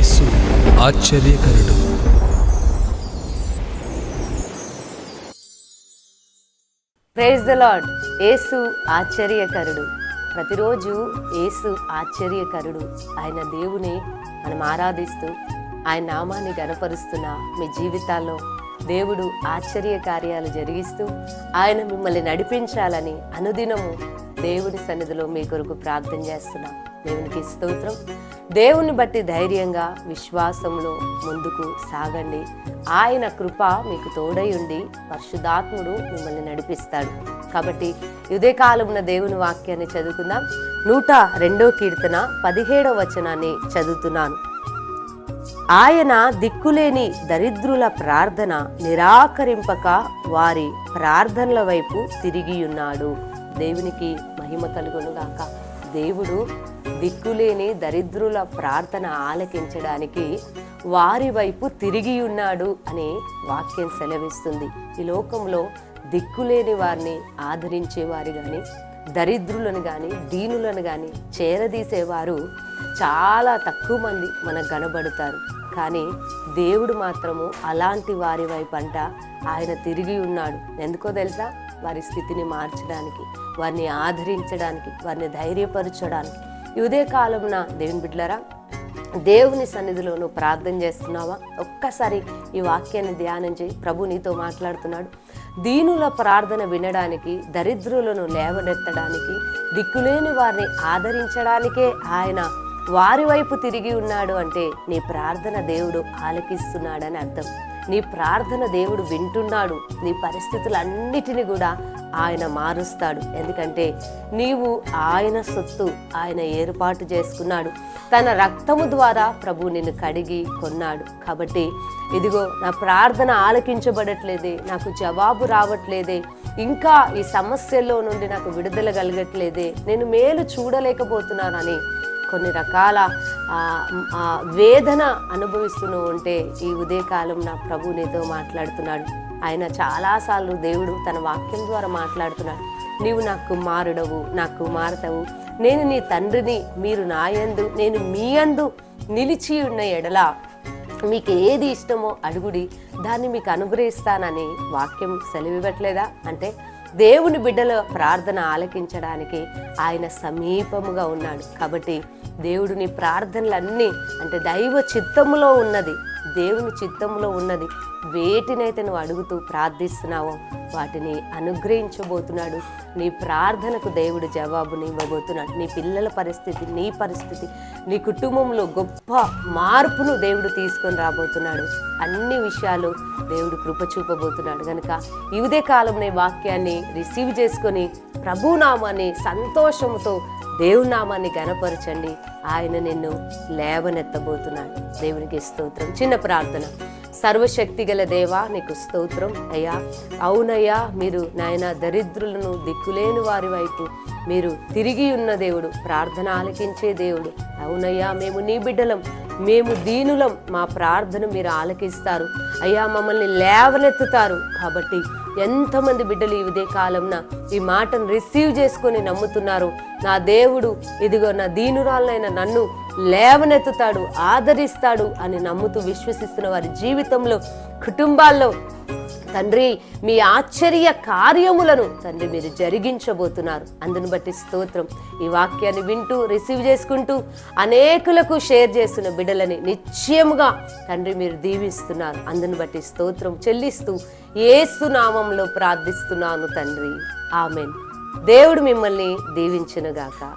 యేసు ఆశ్చర్యకరుడు. Praise the lord యేసు ఆశ్చర్యకరుడు. ప్రతిరోజు యేసు ఆశ్చర్యకరుడు. ఆయన దేవుని మనం ఆరాధిస్తూ ఆయన నామాన్ని గనపరుస్తున్న మీ జీవితాల్లో దేవుడు ఆశ్చర్య కార్యాలు జరిగిస్తూ ఆయన మిమ్మల్ని నడిపించాలని అనుదినము దేవుని సన్నిధిలో మీ కొరకు ప్రార్థన చేస్తున్నాం. దేవునికి స్తోత్రం. దేవుని బట్టి ధైర్యంగా విశ్వాసంలో ముందుకు సాగండి. ఆయన కృప మీకు తోడై ఉండి పరిశుద్ధాత్ముడు మిమ్మల్ని నడిపిస్తాడు. కాబట్టి ఇదే కాలమున దేవుని వాక్యాన్ని చదువుకుందాం. నూట రెండో కీర్తన పదిహేడవ వచనాన్ని చదువుతున్నాను. ఆయన దిక్కులేని దరిద్రుల ప్రార్థన నిరాకరింపక వారి ప్రార్థనల వైపు తిరిగియున్నాడు. దేవునికి మహిమ కలుగునుగాక దేవుడు దిక్కులేని దరిద్రుల ప్రార్థన ఆలకించడానికి వారి వైపు తిరిగి ఉన్నాడు అని వాక్యం సెలవిస్తుంది. ఈ లోకంలో దిక్కులేని వారిని ఆదరించేవారు కానీ దరిద్రులను కానీ దీనులను కానీ చేరదీసేవారు చాలా తక్కువ మంది మనకు కనబడతారు. కానీ దేవుడు మాత్రము అలాంటి వారి వైపు అంట ఆయన తిరిగి ఉన్నాడు. ఎందుకో తెలుసా? వారి స్థితిని మార్చడానికి వారిని ఆదరించడానికి వారిని ధైర్యపరచడానికి. ఇదే కాలమున దేవుని బిడ్డలరా దేవుని సన్నిధిలో నువ్వు ప్రార్థన చేస్తున్నావా? ఒక్కసారి ఈ వాక్యాన్ని ధ్యానం చేయి. ప్రభు నీతో మాట్లాడుతున్నాడు. దీనుల ప్రార్థన వినడానికి దరిద్రులను లేవనెత్తడానికి దిక్కులేని వారిని ఆదరించడానికే ఆయన వారి వైపు తిరిగి ఉన్నాడు అంటే నీ ప్రార్థన దేవుడు ఆలకిస్తున్నాడని అర్థం. నీ ప్రార్థన దేవుడు వింటున్నాడు. నీ పరిస్థితులన్నిటిని కూడా ఆయన మారుస్తాడు. ఎందుకంటే నీవు ఆయన సొత్తు ఆయన ఏర్పాటు చేసుకున్నాడు. తన రక్తము ద్వారా ప్రభు నిన్ను కడిగి కొన్నాడు. కాబట్టి ఇదిగో నా ప్రార్థన ఆలకించబడట్లేదే నాకు జవాబు రావట్లేదే ఇంకా ఈ సమస్యల్లో నుండి నాకు విడుదల కలగట్లేదే నేను మేలు చూడలేకపోతున్నానని కొన్ని రకాల వేదన అనుభవిస్తూ ఉంటే ఈ ఉదయకాలం నా ప్రభు నీతో మాట్లాడుతున్నాడు. ఆయన చాలాసార్లు దేవుడు తన వాక్యం ద్వారా మాట్లాడుతున్నాడు. నీవు నా కుమారుడవు నా కుమార్తెవు. నేను నీ తండ్రిని మీరు నాయందు నేను మీ అందు నిలిచి ఉన్న ఎడల మీకు ఏది ఇష్టమో అడుగుడి. దాన్ని మీకు అనుగ్రహిస్తానని వాక్యం సెలవివ్వట్లేదా? అంటే దేవుని బిడ్డల ప్రార్థన ఆలకించడానికి ఆయన సమీపముగా ఉన్నాడు. కాబట్టి దేవుడు నీ ప్రార్థనలన్నీ అంటే దైవ చిత్తములో ఉన్నది. దేవుని చిత్తంలో ఉన్నది. వేటినైతే నువ్వు అడుగుతూ ప్రార్థిస్తున్నావో వాటిని అనుగ్రహించబోతున్నాడు. నీ ప్రార్థనకు దేవుడు జవాబుని ఇవ్వబోతున్నాడు. నీ పిల్లల పరిస్థితి నీ పరిస్థితి నీ కుటుంబంలో గొప్ప మార్పును దేవుడు తీసుకొని రాబోతున్నాడు. అన్ని విషయాలు దేవుడు కృప చూపబోతున్నాడు. కనుక ఈ కాలంలో ఈ వాక్యాన్ని రిసీవ్ చేసుకొని ప్రభునామాన్ని సంతోషంతో దేవునామాన్ని గనపరచండి ఆయన నిన్ను లేవనెత్తబోతున్నాడు. దేవునికి స్తోత్రం. చిన్న ప్రార్థన. సర్వశక్తి గల దేవా నీకు స్తోత్రం. అయ్యా అవునయ్యా మీరు నాయన దరిద్రులను దిక్కులేని వారి వైపు మీరు తిరిగి ఉన్న దేవుడు ప్రార్థన ఆలకించే దేవుడు. అవునయ్యా మేము నీ బిడ్డలం మేము దీనులం మా ప్రార్థన మీరు ఆలకిస్తారు. అయ్యా మమ్మల్ని లేవనెత్తుతారు. కాబట్టి ఎంతమంది బిడ్డలు ఈ ఉదయ కాలంన ఈ మాటను రిసీవ్ చేసుకొని నమ్ముతున్నారు. నా దేవుడు ఇదిగో నా దీనురాలైన నన్ను లేవనెత్తుతాడు ఆదరిస్తాడు అని నమ్ముతూ విశ్వసిస్తున్న వారి జీవితంలో కుటుంబాల్లో తండ్రి మీ ఆశ్చర్య కార్యములను తండ్రి మీరు జరిగించబోతున్నారు. అందును బట్టి స్తోత్రం. ఈ వాక్యాన్ని వింటూ రిసీవ్ చేసుకుంటూ అనేకులకు షేర్ చేస్తున్న బిడ్డలని నిశ్చయముగా తండ్రి మీరు దీవిస్తున్నారు. అందును బట్టి స్తోత్రం చెల్లిస్తూ ఏసు నామంలో ప్రార్థిస్తున్నాను తండ్రి. ఆమెన్. దేవుడు మిమ్మల్ని దీవించునుగాక.